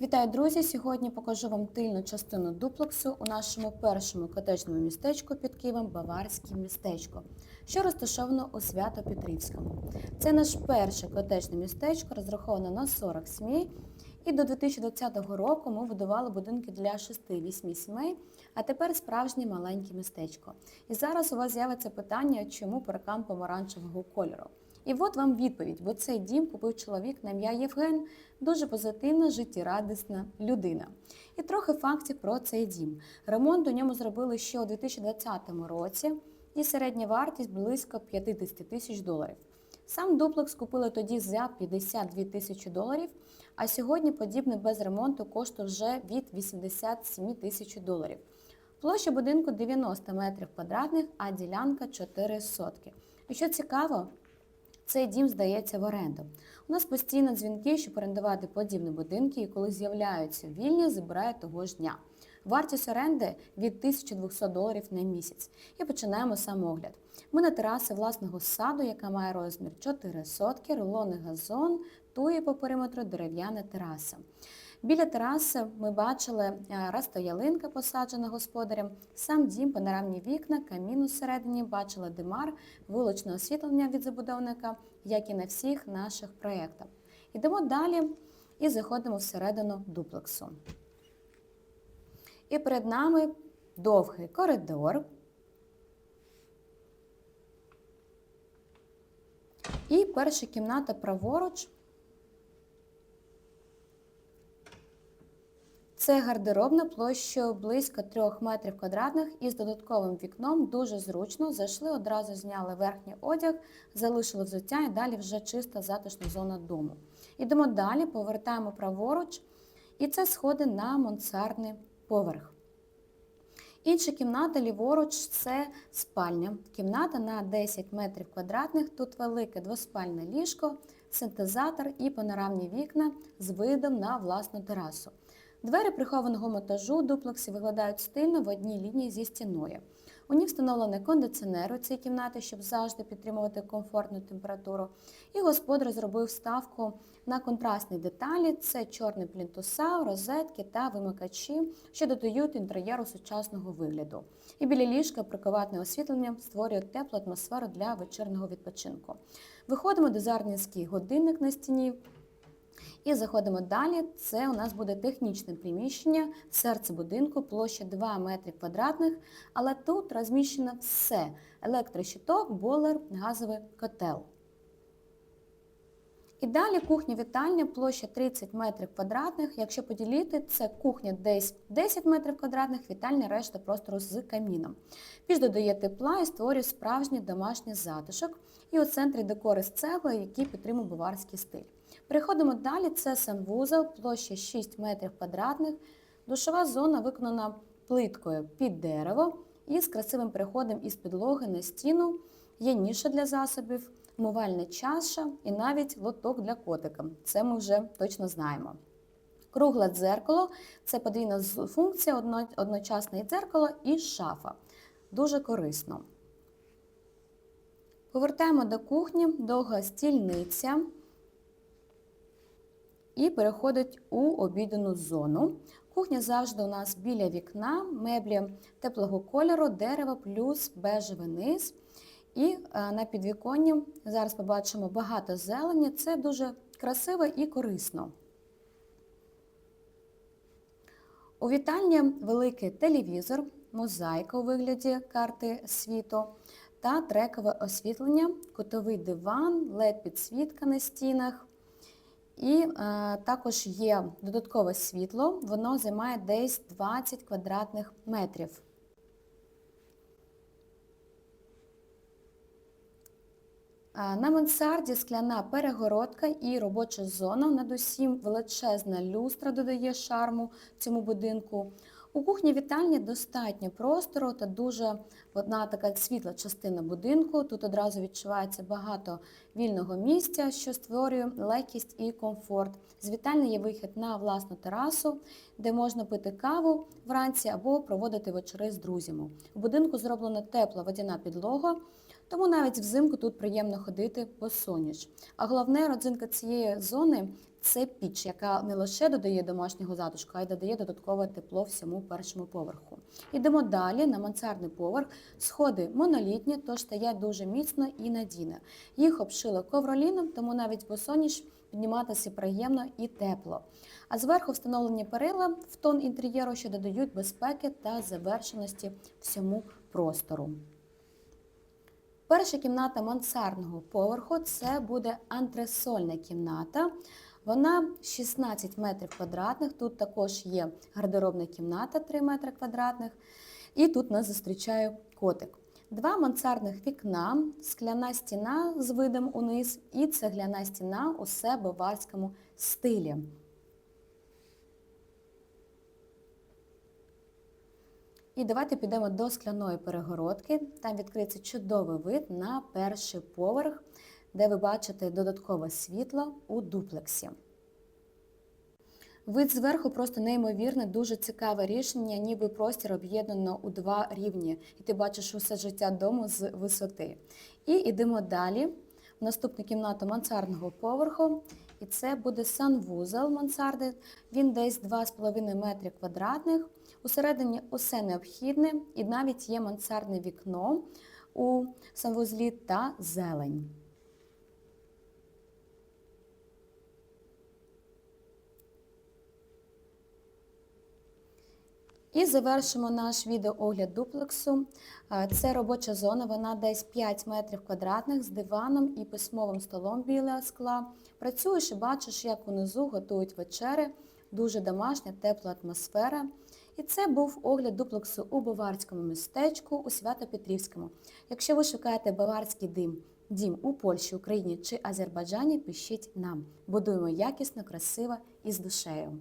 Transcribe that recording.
Вітаю, друзі! Сьогодні покажу вам тильну частину дуплексу у нашому першому котеджному містечку під Києвом Баварське містечко, що розташовано у Свято-Петрівському. Це наш перше котеджне містечко, розраховане на 40 сімей. І до 2020 року ми будували будинки для 6-8 сімей, а тепер справжнє маленьке містечко. І зараз у вас з'явиться питання, чому паркан помаранчевого кольору. І от вам відповідь, бо цей дім купив чоловік на ім'я Євген, дуже позитивна, життєрадісна людина. І трохи фактів про цей дім. Ремонт у ньому зробили ще у 2020 році, і середня вартість близько 50 тисяч доларів. Сам дуплекс купили тоді за 52 тисячі доларів, а сьогодні подібний без ремонту коштує вже від 87 тисяч доларів. Площа будинку 90 метрів квадратних, а ділянка 4 сотки. І що цікаво, цей дім здається в оренду. У нас постійно дзвінки, щоб орендувати подібні будинки, і коли з'являються вільні, забирають того ж дня. Вартість оренди від 1200 доларів на місяць. І починаємо самогляд. Ми на тераси власного саду, яка має розмір 4 сотки, рулонний газон, тує по периметру дерев'яна тераса. Біля тераси ми бачили е, раста ялинка, посаджена господарем, сам дім, панорамні вікна, камін усередині, бачили димар, вуличне освітлення від забудовника, як і на всіх наших проєктах. Йдемо далі і заходимо всередину дуплексу. І перед нами довгий коридор. І перша кімната праворуч. Це гардеробна площею близько 3 метрів квадратних із додатковим вікном. Дуже зручно. Зайшли, одразу зняли верхній одяг, залишили взуття і далі вже чиста затишна зона дому. Йдемо далі, повертаємо праворуч, і це сходи на мансардний поверх. Інша кімната ліворуч це спальня. Кімната на 10 метрів квадратних. Тут велике двоспальне ліжко, синтезатор і панорамні вікна з видом на власну терасу. Двері прихованого монтажу дуплексі виглядають стильно в одній лінії зі стіною. У ній встановлений кондиціонер у цій кімнаті, щоб завжди підтримувати комфортну температуру. І господар зробив вставку на контрастні деталі: це чорний плінтуса, розетки та вимикачі, що додають інтер'єру сучасного вигляду. І біля ліжка прикроватне освітлення створює теплу атмосферу для вечірнього відпочинку. Виходимо дизайнерський годинник на стіні. І заходимо далі. Це у нас буде технічне приміщення, серце будинку, площа 2 метри квадратних, але тут розміщено все: електрощиток, бойлер, газовий котел. І далі кухня-вітальня, площа 30 метрів квадратних. Якщо поділити, це кухня десь 10 метрів квадратних, вітальня решта простору з каміном. Піч додає тепла і створює справжній домашній затишок. І у центрі декори з цегли, які підтримує баварський стиль. Переходимо далі, це санвузол, площа 6 метрів квадратних. Душова зона виконана плиткою під дерево і з красивим переходом із підлоги на стіну. Є ніша для засобів, умивальна чаша і навіть лоток для котика. Це ми вже точно знаємо. Кругле дзеркало це подвійна функція, одночасне дзеркало і шафа. Дуже корисно. Повертаємо до кухні, довга стільниця і переходить у обідну зону. Кухня завжди у нас біля вікна, меблі теплого кольору, дерево плюс бежевий низ. І е, на підвіконні зараз побачимо багато зелені. Це дуже красиво і корисно. У вітальні великий телевізор, мозаїка у вигляді карти світу та трекове освітлення, кутовий диван, led підсвітка на стінах. І е, також є додаткове світло, воно займає десь 20 квадратних метрів. На мансарді скляна перегородка і робоча зона. Над усім величезна люстра додає шарму цьому будинку. У кухні вітальні достатньо простору та дуже одна така світла частина будинку. Тут одразу відчувається багато вільного місця, що створює легкість і комфорт. З вітальні є вихід на власну терасу, де можна пити каву вранці або проводити вечори з друзями. У будинку зроблена тепла водяна підлога. Тому навіть взимку тут приємно ходити босоніж. А головне, родзинка цієї зони це піч, яка не лише додає домашнього затишку, а й додає додаткове тепло всьому першому поверху. Йдемо далі на мансардний поверх. Сходи монолітні, тож стоять дуже міцно і надійно. Їх обшили ковроліном, тому навіть босоніж підніматися приємно і тепло. А зверху встановлені перила в тон інтер'єру, що додають безпеки та завершеності всьому простору. Перша кімната мансардного поверху це буде антресольна кімната. Вона 16 метрів квадратних. Тут також є гардеробна кімната 3 метри квадратних. І тут нас зустрічає котик. Два мансардних вікна, скляна стіна з видом униз і цегляна стіна усе баварському стилі. І давайте підемо до скляної перегородки. Там відкриється чудовий вид на перший поверх, де ви бачите додаткове світло у дуплексі. Вид зверху просто неймовірне, дуже цікаве рішення, ніби простір об'єднано у два рівні, і ти бачиш усе життя дому з висоти. І йдемо далі в наступну кімнату мансардного поверху. І це буде санвузол мансарди. Він десь 2,5 метри квадратних. Усередині усе необхідне, і навіть є мансардне вікно у санвузлі та зелень. І завершимо наш відеоогляд дуплексу. Це робоча зона, вона десь 5 метрів квадратних з диваном і письмовим столом білого скла. Працюєш і бачиш, як унизу готують вечери, дуже домашня, тепла атмосфера. І це був огляд дуплексу у баварському містечку у Свято-Петрівському. Якщо ви шукаєте баварський дим, дім у Польщі, Україні чи Азербайджані, пишіть нам. Будуємо якісно, красиво і з душею.